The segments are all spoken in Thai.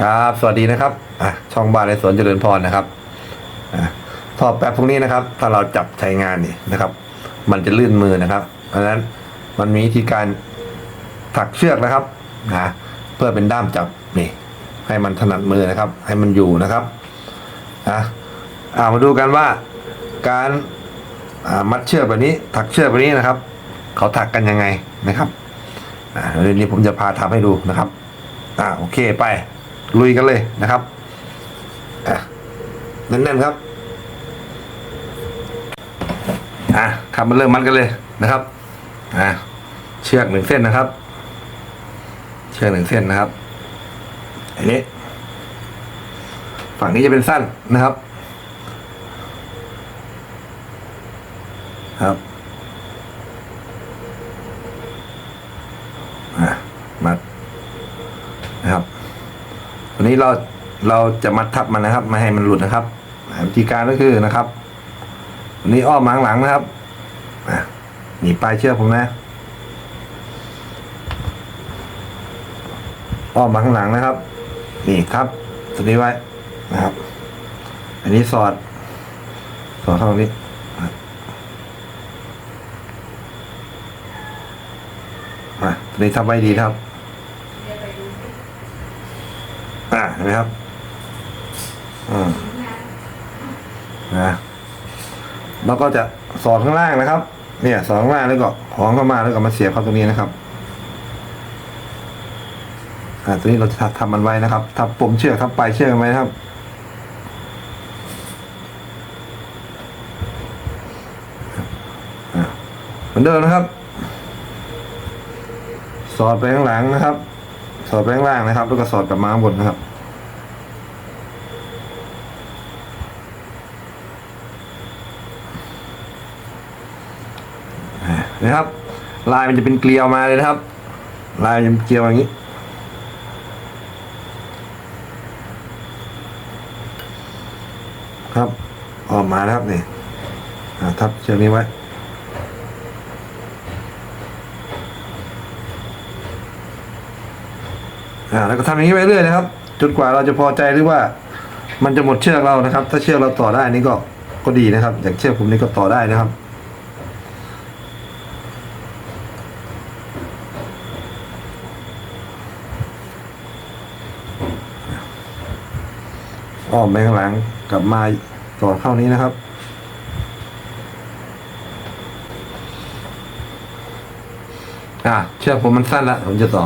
ครับ สวัสดีนะครับอะช่องบ้านในสวนเจริญพรนะครับอะท่อแป๊บพวกนี้นะครับ ถ้าเราจับใช้งานนี่นะครับ มันจะลื่นมือนะครับเพราะฉะนั้นมันมีวิธีการถักเชือกนะครับนะเพื่อเป็นด้ามจับนี่ ให้มันถนัดมือนะครับ ให้มันอยู่นะครับอะอ่ามาดูกันว่าการอ่ามัดเชือกแบบนี้ ถักเชือกแบบนี้นะครับ เขาถักกันยังไงนะครับอ่าเรื่องนี้ผมจะพาทำให้ดูนะครับ อ่าโอเคไป ลุยกันเลยนะครับอะแน่นๆครับอะครับมาเริ่มมัดกันเลยนะครับอะเชือกหนึ่งเส้นนะครับ เชือกหนึ่งเส้นนะครับอันนี้ ฝั่งนี้จะเป็นสั้นนะครับครับอะมัดนะครับ วันนี้เราเราจะมัดทับมันนะครับ ไม่ให้มันหลุดนะครับวิธีการก็คือนะครับวันนี้อ้อมมาข้างหลังนะครับหนีปลายเชือกผมนะอ้อมมาข้างหลังนะครับ นี่ทับตัวนี้ไว้นะครับ อันนี้สอด สอดเข้าตรงนี้อะตัวนี้ทับไว้ดีครับ อ่าเห็นไหมครับ อืมนะแล้วก็จะสอดข้างล่างนะครับ เนี่ยสอดข้างล่างแล้วก็ของเข้ามาแล้วก็มาเสียบเข้าตรงนี้นะครับอ่าตัวนี้เราจะทำมันไว้นะครับทับปมเชือกทับปลายเชือกไว้นะครับอ่าเหมือนเดิมนะครับ สอดไปข้างหลังนะครับ สอดไปข้างล่างนะครับ แล้วก็สอดกลับมาข้างบนนะครับ นะครับ ลายมันจะเป็นเกลียวมาเลยนะครับ ลายมันจะเป็นเกลียวอย่างนี้ครับออกมานะครับนี่ทับเชือกนี้ไว้ อ่าแล้วก็ทำอย่างนี้ไปเรื่อยนะครับ จนกว่าเราจะพอใจหรือว่า มันจะหมดเชือกเรานะครับ ถ้าเชือกเราต่อได้นี่ก็ก็ดีนะครับ อย่างเชือกผมนี่ก็ต่อได้นะครับอ้อมไปข้างหลังกลับมาต่อเข้านี้นะครับอ่าเชือกผมมันสั้นแล้วผมจะต่อ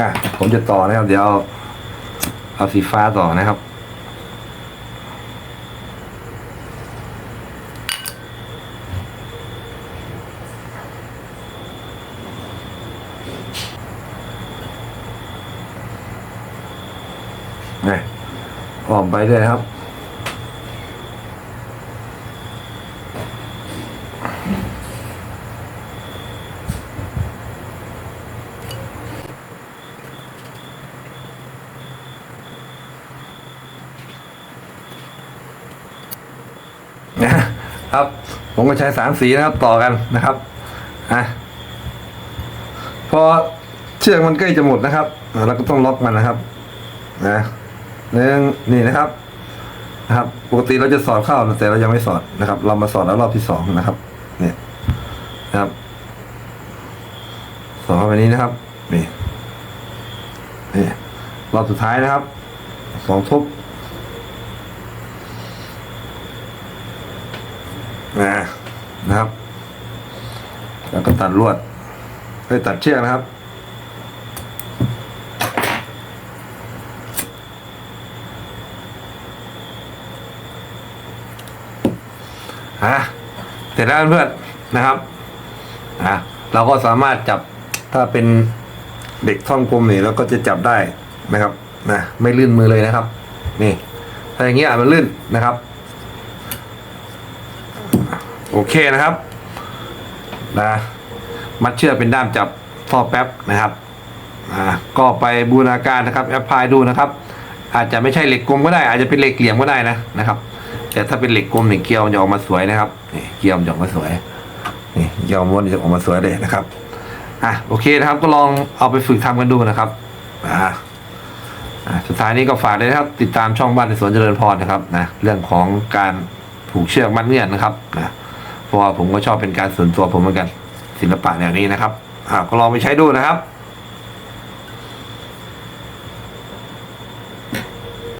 อะผมจะต่อนะครับ เดี๋ยวเอาเอาสีฟ้าต่อนะครับ นี่ออมไปด้วยครับ นะ ครับ ผมก็ใช้สามสีนะครับต่อกันนะครับอะพอเชือกมันใกล้จะหมดนะครับเราก็ต้องล็อกมันนะครับนะหนึ่งนี่นะครับนะครับ ปกติเราจะสอดเข้าแต่เรายังไม่สอดนะครับ เรามาสอดแล้วรอบที่สองนะครับ เนี่ยนะครับสอดเข้าไปนี้นะครับนี่นี่รอบสุดท้ายนะครับสองทุบ นะนะครับ แล้วก็ตัดลวดไปตัดเชือกนะครับฮะเสร็จแล้วเพื่อนนะครับอะเราก็สามารถจับถ้าเป็นเด็กท่องกลมนี่เราก็จะจับได้นะครับนะไม่ลื่นมือเลยนะครับ นี่ถ้าอย่างเงี้ยมันลื่นนะครับ โอเคนะครับนะมัดเชือกเป็นด้ามจับท่อแป๊บนะครับนะก็ไปบูรณาการนะครับแอปพลายดูนะครับ อาจจะไม่ใช่เหล็กกลมก็ได้ อาจจะเป็นเหล็กเหลี่ยมก็ได้นะนะครับ แต่ถ้าเป็นเหล็กกลมเนี่ยเกลียวจะออกมาสวยนะครับนี่เกลียวจะออกมาสวยนี่เกลียวม้วนจะออกมาสวยเลยนะครับอะโอเคนะครับก็ลองเอาไปฝึกทำกันดูนะครับอ่าสุดท้ายนี้ก็ฝากเลยนะครับ ติดตามช่องบ้านในสวนเจริญพรนะครับนะเรื่องของการผูกเชือกมัดเงื่อนนะครับนะ พราะว่าผมก็ชอบเป็นการส่วนตัวผมเหมือนกันศิลปะแนวนี้นะครับก็ลองไปใช้ดูนะครับ